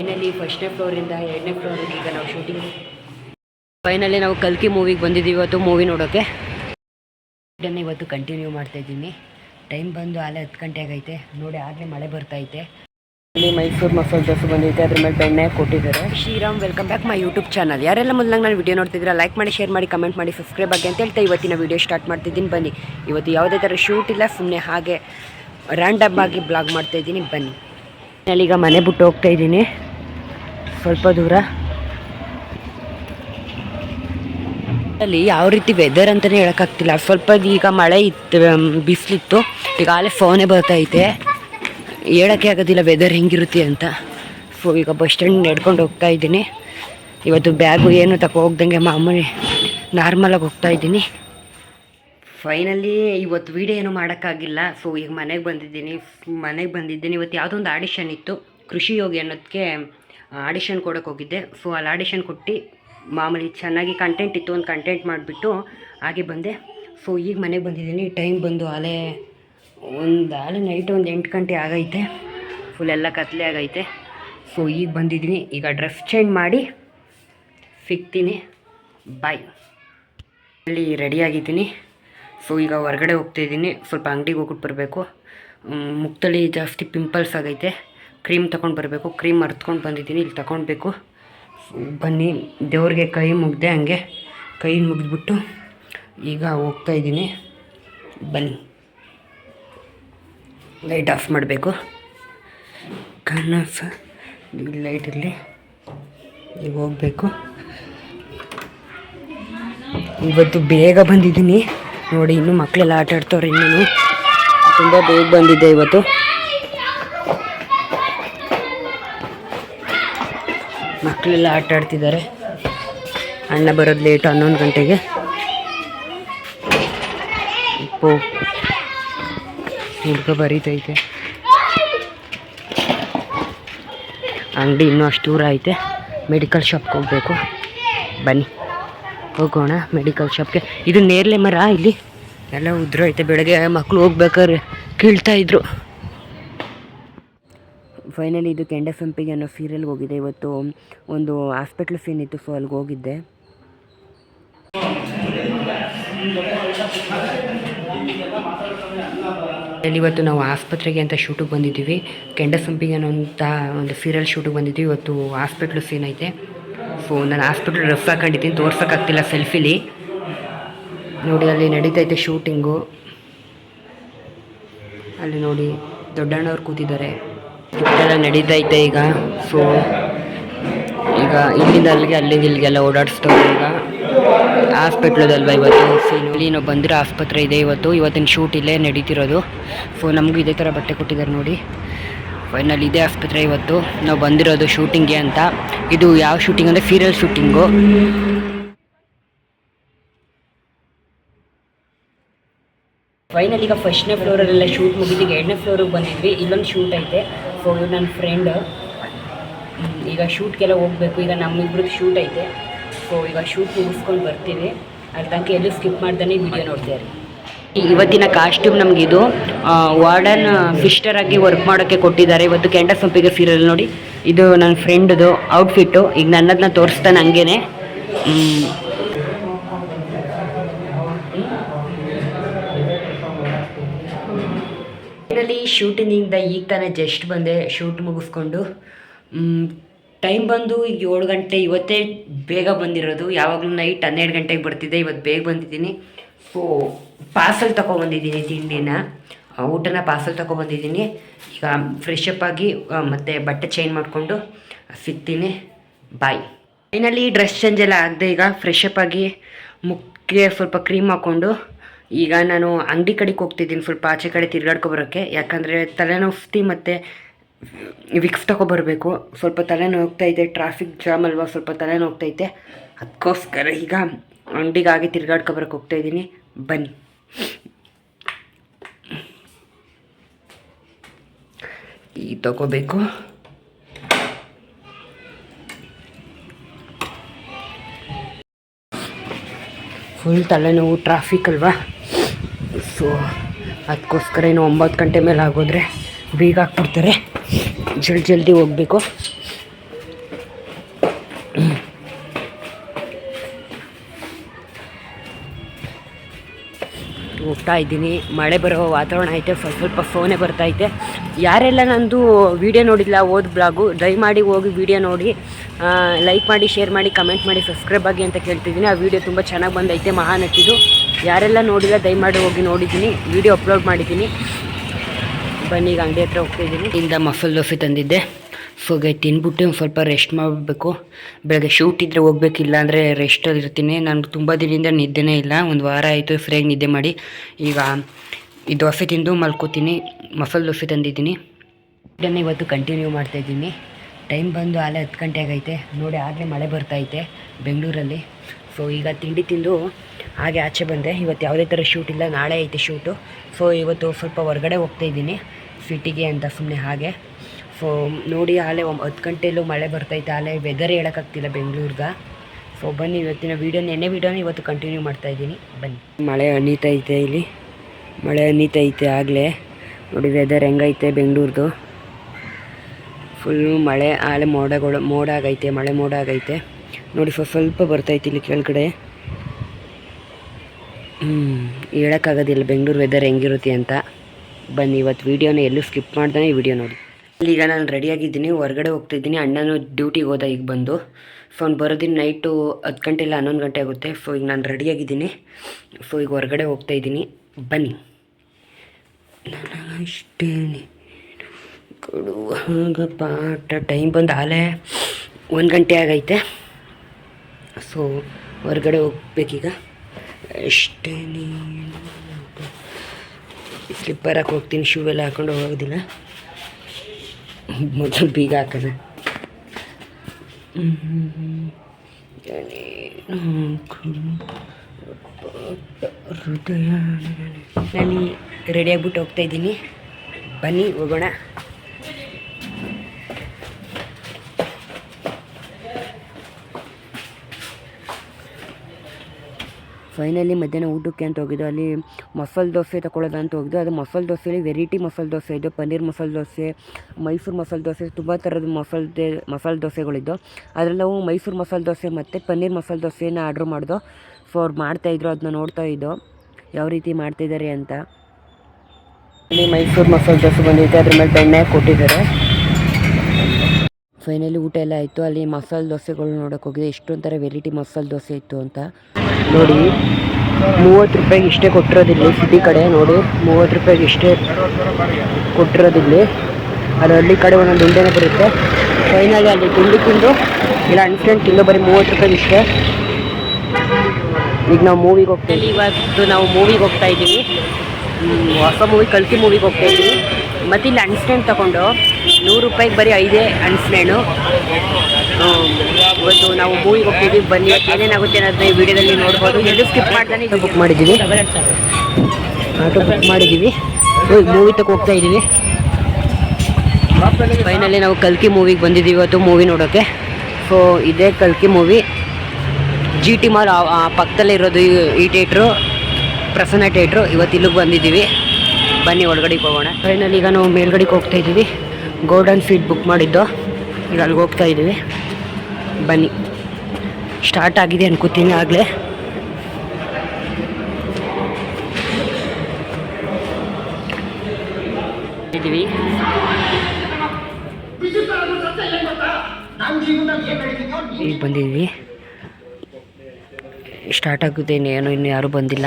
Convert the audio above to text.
Finally ಫಸ್ಟ್ನೇ ಫ್ಲೋರಿಂದ ಎರಡನೇ ಫ್ಲೋರಿಗೆ ಈಗ ನಾವು ಶೂಟಿಂಗ್ ಫೈನಲಿ ನಾವು ಕಲ್ಕಿ ಮೂವಿಗೆ ಬಂದಿದ್ದೀವಿ ಇವತ್ತು ಮೂವಿ ನೋಡೋಕ್ಕೆ ಶೂಟನ್ನು ಇವತ್ತು ಕಂಟಿನ್ಯೂ ಮಾಡ್ತಾ ಇದ್ದೀನಿ. ಟೈಮ್ ಬಂದು ಆಲೆ ಹತ್ತು ಗಂಟೆ ಆಗೈತೆ. ನೋಡಿ, ಆಗಲೇ ಮಳೆ ಬರ್ತೈತೆ ಇಲ್ಲಿ ಮೈಸೂರು ಮಸಾಲೆ ದೋಸೆ ಬಂದೈತೆ ಅದ್ರ ಮೇಲೆ ಬೆಣ್ಣೆ ಕೊಟ್ಟಿದ್ದಾರೆ. Shriram welcome back my YouTube channel ಯಾರೆಲ್ಲ ಮೊದಲಾಗ ನಾನು ವಿಡಿಯೋ ನೋಡ್ತಿದ್ದೀರಾ ಲೈಕ್ ಮಾಡಿ ಶೇರ್ ಮಾಡಿ ಕಮೆಂಟ್ ಮಾಡಿ ಸಬ್ಸ್ಕ್ರೈಬ್ ಆಗಿ ಅಂತ ಹೇಳ್ತಾ ಇವತ್ತಿನ ವಿಡಿಯೋ ಸ್ಟಾರ್ಟ್ ಮಾಡ್ತಿದ್ದೀನಿ. ಬನ್ನಿ. ಇವತ್ತು ಯಾವುದೇ ಥರ ಶೂಟ್ ಇಲ್ಲ ಸುಮ್ಮನೆ ಹಾಗೆ ರ್ಯಾಂಡಮ್ ಆಗಿ ಬ್ಲಾಗ್ ಮಾಡ್ತಾ ಇದ್ದೀನಿ. ಬನ್ನಿ. ನಾನೀಗ ಮನೆ ಬಿಟ್ಟು ಹೋಗ್ತಾ ಇದ್ದೀನಿ. ಸ್ವಲ್ಪ ದೂರ. ಅಲ್ಲಿ ಯಾವ ರೀತಿ ವೆದರ್ ಅಂತಲೇ ಹೇಳೋಕ್ಕಾಗ್ತಿಲ್ಲ. ಸ್ವಲ್ಪ ಈಗ ಮಳೆ ಇತ್ತು ಬಿಸಿಲಿತ್ತು. ಈಗ ಆಲೇ ಫೋನೇ ಐತೆ. ಹೇಳೋಕ್ಕೆ ಆಗೋದಿಲ್ಲ ವೆದರ್ ಹೆಂಗಿರುತ್ತೆ ಅಂತ. ಸೊ ಈಗ ಬಸ್ ಸ್ಟ್ಯಾಂಡ್ ನಡ್ಕೊಂಡು ಹೋಗ್ತಾ ಇದ್ದೀನಿ. ಇವತ್ತು ಬ್ಯಾಗು ಏನು ತಗೋ ಹೋಗ್ದಂಗೆ ಮಾಮೂಲಿ ನಾರ್ಮಲಾಗಿ ಹೋಗ್ತಾ ಇದ್ದೀನಿ. ಫೈನಲಿ ಇವತ್ತು ವೀಡಿಯೋ ಏನು ಮಾಡೋಕ್ಕಾಗಿಲ್ಲ. ಸೊ ಈಗ ಮನೆಗೆ ಬಂದಿದ್ದೀನಿ. ಮನೆಗೆ ಬಂದಿದ್ದೀನಿ. ಇವತ್ತು ಯಾವುದೋ ಒಂದು ಆಡಿಷನ್ ಇತ್ತು. ಕೃಷಿ ಯೋಗಿ ಅನ್ನೋದಕ್ಕೆ ಆಡಿಷನ್ ಕೊಡೋಕೆ ಹೋಗಿದ್ದೆ. ಸೊ ಅಲ್ಲಿ ಆಡಿಷನ್ ಕೊಟ್ಟು ಮಾಮೂಲಿ ಚೆನ್ನಾಗಿ ಕಂಟೆಂಟ್ ಇತ್ತು ಒಂದು ಕಂಟೆಂಟ್ ಮಾಡಿಬಿಟ್ಟು ಹಾಗೆ ಬಂದೆ. ಸೊ ಈಗ ಮನೆಗೆ ಬಂದಿದ್ದೀನಿ. ಟೈಮ್ ಬಂದು ಆಲೆ ಒಂದು, ಆಲೆ ನೈಟ್ ಒಂದು ಎಂಟು ಗಂಟೆ ಆಗೈತೆ. ಫುಲ್ ಎಲ್ಲ ಕತ್ಲೆ ಆಗೈತೆ. ಸೊ ಈಗ ಬಂದಿದ್ದೀನಿ. ಈಗ ಡ್ರೆಸ್ ಚೇಂಜ್ ಮಾಡಿ ಸಿಗ್ತೀನಿ. ಬಾಯ್ ಅಲ್ಲಿ ರೆಡಿಯಾಗಿದ್ದೀನಿ ಸೊ ಈಗ ಹೊರಗಡೆ ಹೋಗ್ತಾಯಿದ್ದೀನಿ ಸ್ವಲ್ಪ ಅಂಗಡಿಗೆ ಹೋಗ್ಬಿಟ್ಟು ಬರಬೇಕು. ಮುಖದಲ್ಲಿ ಜಾಸ್ತಿ ಪಿಂಪಲ್ಸ್ ಆಗೈತೆ. ಕ್ರೀಮ್ ತೊಗೊಂಡು ಬರಬೇಕು. ಕ್ರೀಮ್ ಅರ್ತ್ಕೊಂಡು ಬಂದಿದ್ದೀನಿ. ಇಲ್ಲಿ ತಗೊಳ್ಬೇಕು ಬನ್ನಿ. ದೇವ್ರಿಗೆ ಕೈ ಮುಗ್ದೆ ಹಂಗೆ. ಕೈ ಮುಗಿದ್ಬಿಟ್ಟು ಈಗ ಹೋಗ್ತಾ ಇದ್ದೀನಿ. ಬನ್ನಿ. ಲೈಟ್ ಆಫ್ ಮಾಡಬೇಕು. ಕಣ್ಣಾಫ್ ಲೈಟ್ ಇರಲಿ ಈಗ ಹೋಗಬೇಕು. ಇವತ್ತು ಬೇಗ ಬಂದಿದ್ದೀನಿ. ನೋಡಿ, ಇನ್ನು ಮಕ್ಕಳೆಲ್ಲ ಆಟ ಆಡ್ತವ್ರೆ ಇನ್ನೂ ತುಂಬ ಬೇಗ ಬಂದಿದ್ದೆ ಇವತ್ತು. ಮಕ್ಕಳೆಲ್ಲ ಆಟ ಆಡ್ತಿದ್ದಾರೆ. ಅಣ್ಣ ಬರೋದು ಲೇಟ್ ಹನ್ನೊಂದು ಗಂಟೆಗೆ. ಉಪ್ಪು ಹುಡ್ಗ ಬರೀತೈತೆ. ಅಂಗಡಿ ಇನ್ನೂ ಅಷ್ಟು ದೂರ ಐತೆ. ಮೆಡಿಕಲ್ ಶಾಪ್ಗೆ ಹೋಗಬೇಕು. ಬನ್ನಿ. ಹೋಗೋಣ ಮೆಡಿಕಲ್ ಶಾಪ್ಗೆ. ಇದು ನೇರಳೆ ಮರ ಇಲ್ಲಿ. ಎಲ್ಲ ಉದ್ರೈತೆ ಬೆಳಗ್ಗೆ. ಮಕ್ಕಳು ಹೋಗ್ಬೇಕಾದ್ರೆ ಕೀಳ್ತಾ ಇದ್ರು. ಫೈನಲಿ ಇದು ಕೆಂಡ ಸಂಪಿಗೆ ಅನ್ನೋ ಸೀರಿಯಲ್ಗೆ ಹೋಗಿದ್ದೆ ಇವತ್ತು ಒಂದು ಹಾಸ್ಪಿಟ್ಲ್ ಸೀನ್ ಇತ್ತು ಸೊ ಅಲ್ಲಿಗೆ ಹೋಗಿದ್ದೆ. ಇವತ್ತು ನಾವು ಆಸ್ಪತ್ರೆಗೆ ಅಂತ ಶೂಟಿಗೆ ಬಂದಿದ್ದೀವಿ. ಕೆಂಡ ಸಂಪಿಗೆ ಅನ್ನೋಂಥ ಒಂದು ಸೀರಿಯಲ್ ಶೂಟಿಗೆ ಬಂದಿದ್ದೀವಿ. ಇವತ್ತು ಹಾಸ್ಪಿಟ್ಲ್ ಸೀನ್ ಐತೆ. ಸೊ ನಾನು ಹಾಸ್ಪಿಟ್ಲ್ ಡ್ರೆಸ್ ಹಾಕೊಂಡಿದ್ದೀನಿ, ತೋರ್ಸೋಕ್ಕಾಗ್ತಿಲ್ಲ ಸೆಲ್ಫಿಲಿ ನೋಡಿ, ಅಲ್ಲಿ ನಡೀತೈತೆ ಶೂಟಿಂಗು ಅಲ್ಲಿ ನೋಡಿ, ದೊಡ್ಡಣ್ಣವ್ರು ಕೂತಿದ್ದಾರೆ. ಎಲ್ಲ ನಡೀತೈತೆ ಈಗ. ಸೊ ಈಗ ಇಲ್ಲಿಂದ ಅಲ್ಲಿಗೆ ಅಲ್ಲಿಂದ ಇಲ್ಲಿಗೆಲ್ಲ ಓಡಾಡಿಸ್ತವ್ರೆ ಈಗ. ಹಾಸ್ಪಿಟ್ಲದಲ್ವ ಇವತ್ತು? ಸೊ ಇಲ್ಲಿ ನಾವು ಬಂದಿರೋ ಆಸ್ಪತ್ರೆ ಇದೆ ಇವತ್ತು. ಇವತ್ತಿನ ಶೂಟ್ ಇಲ್ಲೇ ನಡೀತಿರೋದು. ಸೊ ನಮಗೂ ಇದೇ ಥರ ಬಟ್ಟೆ ಕೊಟ್ಟಿದ್ದಾರೆ ನೋಡಿ. ಫೈನಲ್ ಇದೇ ಆಸ್ಪತ್ರೆ ಇವತ್ತು. ನಾವು ಬಂದಿರೋದು ಶೂಟಿಂಗ್ಗೆ ಅಂತ. ಇದು ಯಾವ ಶೂಟಿಂಗ್ ಅಂದರೆ ಸೀರಿಯಲ್ ಶೂಟಿಂಗು ಫೈನಲ್ ಈಗ ಫಸ್ಟ್ನೇ ಫ್ಲೋರಲ್ಲೆಲ್ಲ ಶೂಟ್ ಮುಗಿದೀಗ ಎರಡನೇ ಫ್ಲೋರಿಗೆ ಬಂದಿದ್ವಿ. ಇಲ್ಲೊಂದು ಶೂಟ್ ಐತೆ ಸೊ ಇವ್ರು ನನ್ನ ಫ್ರೆಂಡ್ ಈಗ ಶೂಟ್ಗೆಲ್ಲ ಹೋಗಬೇಕು. ಈಗ ನಮ್ಮಿಬ್ರದ್ದು ಶೂಟ್ ಐತೆ. ಸೊ ಈಗ ಶೂಟ್ ಮುಗಿಸ್ಕೊಂಡು ಬರ್ತೀವಿ. ತನಕ ಎಲ್ಲೂ ಸ್ಕಿಪ್ ಮಾಡ್ದೇ ವಿಡಿಯೋ ನೋಡ್ತೀರಿ ಇವತ್ತಿನ ಕಾಸ್ಟ್ಯೂಮ್ ನಮಗಿದು. ವಾರ್ಡನ್ ಸಿಸ್ಟರ್ ಆಗಿ ವರ್ಕ್ ಮಾಡೋಕ್ಕೆ ಕೊಟ್ಟಿದ್ದಾರೆ. ಇವತ್ತು ಕೆಂಡ ಸಂಪಿಗೆ ಸೀರಿಯಲ್ ನೋಡಿ. ಇದು ನನ್ನ ಫ್ರೆಂಡ್ದು ಔಟ್ಫಿಟ್ಟು ಈಗ ನನ್ನದನ್ನ ತೋರಿಸ್ತಾನೆ ಹಂಗೇನೆ. ಶೂಟಿಂಗಿಂದ ಈಗ ತಾನೇ ಜಸ್ಟ್ ಬಂದೆ. ಶೂಟ್ ಮುಗಿಸ್ಕೊಂಡು. ಟೈಮ್ ಬಂದು ಈಗ ಏಳು ಗಂಟೆ ಇವತ್ತೇ ಬೇಗ ಬಂದಿರೋದು. ಯಾವಾಗಲೂ ನೈಟ್ ಹನ್ನೆರಡು ಗಂಟೆಗೆ ಬರ್ತಿದ್ದೆ ಇವತ್ತು ಬೇಗ ಬಂದಿದ್ದೀನಿ. ಪಾರ್ಸಲ್ ತೊಗೊಬಂದಿದ್ದೀನಿ ತಿಂಡಿನ. ಊಟನ ಪಾರ್ಸಲ್ ತಗೊಬಂದಿದ್ದೀನಿ ಈಗ ಫ್ರೆಶ್ ಅಪ್ ಆಗಿ ಮತ್ತೆ ಬಟ್ಟೆ ಚೇಂಜ್ ಮಾಡಿಕೊಂಡು ಸಿಗ್ತೀನಿ. ಬಾಯ್ ಫೈನಲಿ ಡ್ರೆಸ್ ಚೇಂಜ್ ಎಲ್ಲ ಆಗದೆ ಈಗ ಫ್ರೆಶ್ ಅಪ್ ಆಗಿ ಮುಖಕ್ಕೆ ಸ್ವಲ್ಪ ಕ್ರೀಮ್ ಹಾಕ್ಕೊಂಡು ಈಗ ನಾನು ಅಂಗಡಿ ಕಡೆಗೆ ಹೋಗ್ತಿದ್ದೀನಿ ಸ್ವಲ್ಪ ಆಚೆ ಕಡೆ ತಿರ್ಗಾಡ್ಕೊಬರೋಕ್ಕೆ ಯಾಕಂದರೆ ತಲೆನೋವ್ತಿ ಮತ್ತು ವಿಕ್ಸ್ ತಗೊಬರ್ಬೇಕು ಸ್ವಲ್ಪ ತಲೆನೋವು ಇದೆ ಟ್ರಾಫಿಕ್ ಜಾಮ್ ಅಲ್ವಾ ಸ್ವಲ್ಪ ತಲೆನೋಗ್ತೈತೆ ಅದಕ್ಕೋಸ್ಕರ ಈಗ ಅಂಗಡಿಗಾಗಿ ಹೋಗ್ತಾ ಇದ್ದೀನಿ. ಬನ್ನಿ. ಈ ತಗೋಬೇಕು. ಫುಲ್ ತಲೆನೋವು ಟ್ರಾಫಿಕ್ ಅಲ್ವಾ? ಸೊ ಅದಕ್ಕೋಸ್ಕರ ಇನ್ನು ಒಂಬತ್ತು ಗಂಟೆ ಮೇಲೆ ಆಗೋದ್ರೆ ಬೇಗ ಹಾಕ್ಬಿಡ್ತಾರೆ ಜಲ್ದಿ ಜಲ್ದಿ ಹೋಗಬೇಕು. ಹೋಗ್ತಾ ಇದ್ದೀನಿ. ಮಳೆ ಬರೋ ವಾತಾವರಣ ಐತೆ, ಸ್ವಲ್ಪ ಸ್ವಲ್ಪ ಫೋನೇ ಬರ್ತೈತೆ ಯಾರೆಲ್ಲ ನಂದು ವೀಡಿಯೋ ನೋಡಿಲ್ಲ ಓದ್ ಬ್ಲಾಗು, ದಯಮಾಡಿ ಹೋಗಿ ವೀಡಿಯೋ ನೋಡಿ. ಲೈಕ್ ಮಾಡಿ ಶೇರ್ ಮಾಡಿ ಕಮೆಂಟ್ ಮಾಡಿ ಸಬ್ಸ್ಕ್ರೈಬ್ ಆಗಿ ಅಂತ ಕೇಳ್ತಿದ್ದೀನಿ. ಆ ವಿಡಿಯೋ ತುಂಬ ಚೆನ್ನಾಗಿ ಬಂದೈತೆ, ಮಹಾನಟಿದು. ಯಾರೆಲ್ಲ ನೋಡಿಲ್ಲ, ದಯಮಾಡಿ ಹೋಗಿ ನೋಡಿದ್ದೀನಿ. ವಿಡಿಯೋ ಅಪ್ಲೋಡ್ ಮಾಡಿದ್ದೀನಿ. ಬನ್ನಿ, ಈಗ ಅಂಗಡಿ ಹತ್ರ ಹೋಗ್ತಿದ್ದೀನಿ ಇಂದ ಮಫಲ್ ದೋಸೆ ತಂದಿದ್ದೆ. ಸೊ ತಿನ್ಬಿಟ್ಟು ಒಂದು ಸ್ವಲ್ಪ ರೆಸ್ಟ್ ಮಾಡಬೇಕು. ಬೆಳಗ್ಗೆ ಶೂಟ್ ಇದ್ದರೆ ಹೋಗ್ಬೇಕಿಲ್ಲ ಅಂದರೆ ರೆಸ್ಟಲ್ಲಿ ಇರ್ತೀನಿ. ನಾನು ತುಂಬ ದಿನದಿಂದ ನಿದ್ದೆನೇ ಇಲ್ಲ. ಒಂದು ವಾರ ಆಯಿತು ಫ್ರೀಯಾಗಿ ನಿದ್ದೆ ಮಾಡಿ. ಈಗ ಈ ದೋಸೆ ತಿಂದು ಮಲ್ಕೋತೀನಿ. ಮಸಾಲೆ ದೋಸೆ ತಂದಿದ್ದೀನಿ. ಇದನ್ನು ಇವತ್ತು ಕಂಟಿನ್ಯೂ ಮಾಡ್ತಾಯಿದ್ದೀನಿ ಟೈಮ್ ಬಂದು ಆಲೆ ಹತ್ತು ಗಂಟೆ ಆಗೈತೆ. ನೋಡಿ, ಆಗಲೇ ಮಳೆ ಬರ್ತಾಯಿದೆ ಬೆಂಗಳೂರಲ್ಲಿ. ಸೊ ಈಗ ತಿಂಡಿ ತಿಂದು ಹಾಗೆ ಆಚೆ ಬಂದೆ. ಇವತ್ತು ಯಾವುದೇ ಥರ ಶೂಟ್ ಇಲ್ಲ. ನಾಳೆ ಐತೆ ಶೂಟು ಸೊ ಇವತ್ತು ಸ್ವಲ್ಪ ಹೊರಗಡೆ ಹೋಗ್ತಾ ಇದ್ದೀನಿ. ಸಿಟಿಗೆ ಅಂತ ಸುಮ್ಮನೆ ಹಾಗೆ. ಸೊ ನೋಡಿ ಆಲೆ ಒಂಬ ಹತ್ತು ಗಂಟೆಯಲ್ಲೂ ಮಳೆ ಬರ್ತೈತೆ ಆಲೆ ವೆದರ್ ಹೇಳೋಕ್ಕಾಗ್ತಿಲ್ಲ ಬೆಂಗಳೂರ್ಗೆ. ಸೊ ಬನ್ನಿ ಇವತ್ತಿನ ವೀಡಿಯೋ ನೆನ್ನೆ ವೀಡಿಯೋನ ಇವತ್ತು ಕಂಟಿನ್ಯೂ ಮಾಡ್ತಾ ಇದ್ದೀನಿ. ಬನ್ನಿ. ಮಳೆ ಹನೀತೈತೆ ಇಲ್ಲಿ. ಮಳೆ ಅನೀತೈತೆ ಆಗಲೇ. ನೋಡಿ ವೆದರ್ ಹೆಂಗೈತೆ ಬೆಂಗಳೂರ್ದು. ಫುಲ್ಲು ಮಳೆ ಆಲೆ ಮೋಡಗಳು, ಮೋಡ ಆಗೈತೆ, ಮಳೆ ಮೋಡ ಆಗೈತೆ. ನೋಡಿ ಸ್ವಲ್ಪ ಬರ್ತೈತೆ ಇಲ್ಲಿ ಕೆಳಗಡೆ. ಹ್ಞೂ ಹೇಳೋಕ್ಕಾಗೋದಿಲ್ಲ ಬೆಂಗಳೂರು ವೆದರ್ ಹೆಂಗಿರುತ್ತೆ ಅಂತ. ಬನ್ನಿ, ಇವತ್ತು ವೀಡಿಯೋನ ಎಲ್ಲೂ ಸ್ಕಿಪ್ ಮಾಡ್ದೇ, ಈ ವಿಡಿಯೋ ನೋಡಿ. ಈಗ ನಾನು ರೆಡಿಯಾಗಿದ್ದೀನಿ ಹೊರಗಡೆ ಹೋಗ್ತಿದ್ದೀನಿ. ಅಣ್ಣನೂ ಡ್ಯೂಟಿಗೆ ಹೋದ, ಈಗ ಬಂದು. ಸೊ ಅವ್ನು ಬರೋದಿನ ನೈಟು ಹತ್ತು ಗಂಟೆ ಇಲ್ಲ ಹನ್ನೊಂದು ಗಂಟೆ ಆಗುತ್ತೆ. ಸೊ ಈಗ ನಾನು ರೆಡಿಯಾಗಿದ್ದೀನಿ ಸೊ ಈಗ ಹೊರಗಡೆ ಹೋಗ್ತಾ ಇದ್ದೀನಿ. ಬನ್ನಿ. ನನಗಷ್ಟೇ ಕೊಡುವಾಗ ಪಾಠ ಟೈಮ್ ಬಂದು ಆಲೇ ಒಂದು ಗಂಟೆ ಆಗೈತೆ. ಸೊ ಹೊರಗಡೆ ಹೋಗ್ಬೇಕೀಗ. ಎಷ್ಟೇ ನೀನು. ಸ್ಲಿಪ್ಪರ್ ಹಾಕಿ ಹೋಗ್ತೀನಿ. ಶೂ ಎಲ್ಲ ಹಾಕೊಂಡು ಹೋಗೋದಿಲ್ಲ. ಮೊದಲು ಬೀಗ ಹಾಕೋಣ ಹೃದಯ ನಾನು ರೆಡಿ ಆಗ್ಬಿಟ್ಟು ಹೋಗ್ತಾ ಇದ್ದೀನಿ. ಬನ್ನಿ ಹೋಗೋಣ. ಫೈನಲಿ ಮಧ್ಯಾಹ್ನ ಊಟಕ್ಕೆ ಅಂತ ಹೋಗಿದ್ದು, ಅಲ್ಲಿ ಮಸಾಲೆ ದೋಸೆ ತಗೊಳ್ಳೋದು ಅಂತ ಹೋಗಿದ್ದು. ಅದು ಮಸಾಲೆ ದೋಸೆಯಲ್ಲಿ ವೆರೈಟಿ ಮಸಾಲೆ ದೋಸೆ ಇದು, ಪನ್ನೀರ್ ಮಸಾಲೆ ದೋಸೆ, ಮೈಸೂರು ಮಸಾಲೆ ದೋಸೆ, ತುಂಬ ಥರದ ಮಸಾಲೆ ಮಸಾಲೆ ದೋಸೆಗಳಿದ್ದು. ಅದರಲ್ಲಿ ನಾವು ಮೈಸೂರು ಮಸಾಲೆ ದೋಸೆ ಮತ್ತು ಪನ್ನೀರ್ ಮಸಾಲೆ ದೋಸೆನ ಆರ್ಡ್ರ್ ಮಾಡಿದೋ. ಸೊ ಅವ್ರು ಮಾಡ್ತಾಯಿದ್ರು ಅದನ್ನ ನೋಡ್ತಾ ಇದ್ದೋ, ಯಾವ ರೀತಿ ಮಾಡ್ತಾಯಿದ್ದಾರೆ ಅಂತ. ಇಲ್ಲಿ ಮೈಸೂರು ಮಸಾಲೆ ದೋಸೆ ಬಂದಿದೆ, ಅದ್ರ ಮೇಲೆ ಬೆಣ್ಣೆ ಕೊಟ್ಟಿದ್ದಾರೆ ಫೈನಲಿ ಊಟ ಎಲ್ಲ ಆಯಿತು ಅಲ್ಲಿ ಮಸಾಲೆ ದೋಸೆಗಳು ನೋಡೋಕೆ ಹೋಗಿದೆ ಎಷ್ಟೊಂಥರ ವೆರೈಟಿ ಮಸಾಲೆ ದೋಸೆ ಇತ್ತು ಅಂತ. ನೋಡಿ ಮೂವತ್ತು ರೂಪಾಯಿಗೆ ಇಷ್ಟೇ ಕೊಟ್ಟಿರೋದಿಲ್ಲಿ ಸಿಟಿ ಕಡೆ ನೋಡಿ ಮೂವತ್ತು ರೂಪಾಯಿಗೆ ಇಷ್ಟೇ ಕೊಟ್ಟಿರೋದಿಲ್ಲಿ. ಅದು ಹಳ್ಳಿ ಕಡೆ ಒಂದೊಂದು ಉಂಡೆನೇ ಬರುತ್ತೆ. ಫೈನಲಿ ಅಲ್ಲಿ ತಿಂಡಿ ತಿಂದು ಇಲ್ಲ ಅನ್ಸ್ಟೆಂಟ್ ತಿಂದು ಬರೀ ಮೂವತ್ತು ರೂಪಾಯಿಗೆ ಇಷ್ಟೇ. ಈಗ ನಾವು ಮೂವಿಗೆ ಹೋಗ್ತಾ ಇದ್ದೀವಿ. ಇವತ್ತು ನಾವು ಮೂವಿಗೆ ಹೋಗ್ತಾ ಇದ್ದೀವಿ. ಹೊಸ ಮೂವಿ ಕಲ್ಕಿ ಮೂವಿಗೆ ಹೋಗ್ತಾ ಇದ್ದೀವಿ. ಮತ್ತು ಇಲ್ಲಿ ಅನ್ಸ್ಟೆಂಟ್ ತಗೊಂಡು. ನೂರು ರೂಪಾಯಿಗೆ ಬರೀ ಐದೇ ಅನ್ಸ್ಟೆಂಡು ಇವತ್ತು ನಾವು ಮೂವಿಗೆ ಹೋಗ್ತಿದ್ದೀವಿ ಬನ್ನಿ, ಏನೇನಾಗುತ್ತೆ ಅನ್ನೋದನ್ನ ಈ ವಿಡಿಯೋದಲ್ಲಿ ನೋಡ್ಬೋದು. ಎಲ್ಲೂ ಸ್ಕಿಪ್ ಮಾಡ್ತಾನೆ ಬುಕ್ ಮಾಡಿದ್ದೀವಿ ಆಟೋ ಬುಕ್ ಮಾಡಿದ್ದೀವಿ ಮೂವಿ ತಗೋ ಹೋಗ್ತಾ ಇದ್ದೀವಿ ಫೈನಲಿ ನಾವು ಕಲ್ಕಿ ಮೂವಿಗೆ ಬಂದಿದ್ದೀವಿ ಇವತ್ತು ಮೂವಿ ನೋಡೋಕ್ಕೆ ಸೊ ಇದೇ ಕಲ್ಕಿ ಮೂವಿ ಜಿ ಟಿ ಮಾಲ್ ಪಕ್ಕದಲ್ಲೇ ಇರೋದು ಈ- ಈ ಥಿಯೇಟ್ರು ಪ್ರಸನ್ನ ಥಿಯೇಟ್ರು ಇವತ್ತು ಇಲ್ಲಿಗೆ ಬಂದಿದ್ದೀವಿ ಬನ್ನಿ, ಒಳಗಡೆಗೆ ಹೋಗೋಣ. ಫೈನಲ್ ಈಗ ನಾವು ಮೇಲ್ಗಡೆಗೆ ಹೋಗ್ತಾ ಇದ್ದೀವಿ ಗೋಲ್ಡನ್ ಫೀಡ್ ಬುಕ್ ಮಾಡಿದ್ದು. ಈಗ ಅಲ್ಲಿಗೆ ಹೋಗ್ತಾ ಇದ್ದೀವಿ. ಬನ್ನಿ. ಸ್ಟಾರ್ಟ್ ಆಗಿದೆ ಅನ್ಕೋತೀನಿ ಆಗಲೇ. ಇದ್ದೀವಿ. ಈಗ ಬಂದಿದ್ವಿ ಸ್ಟಾರ್ಟ್ ಆಗುತ್ತೆ ಇನ್ನೇನು ಇನ್ನು ಯಾರೂ ಬಂದಿಲ್ಲ.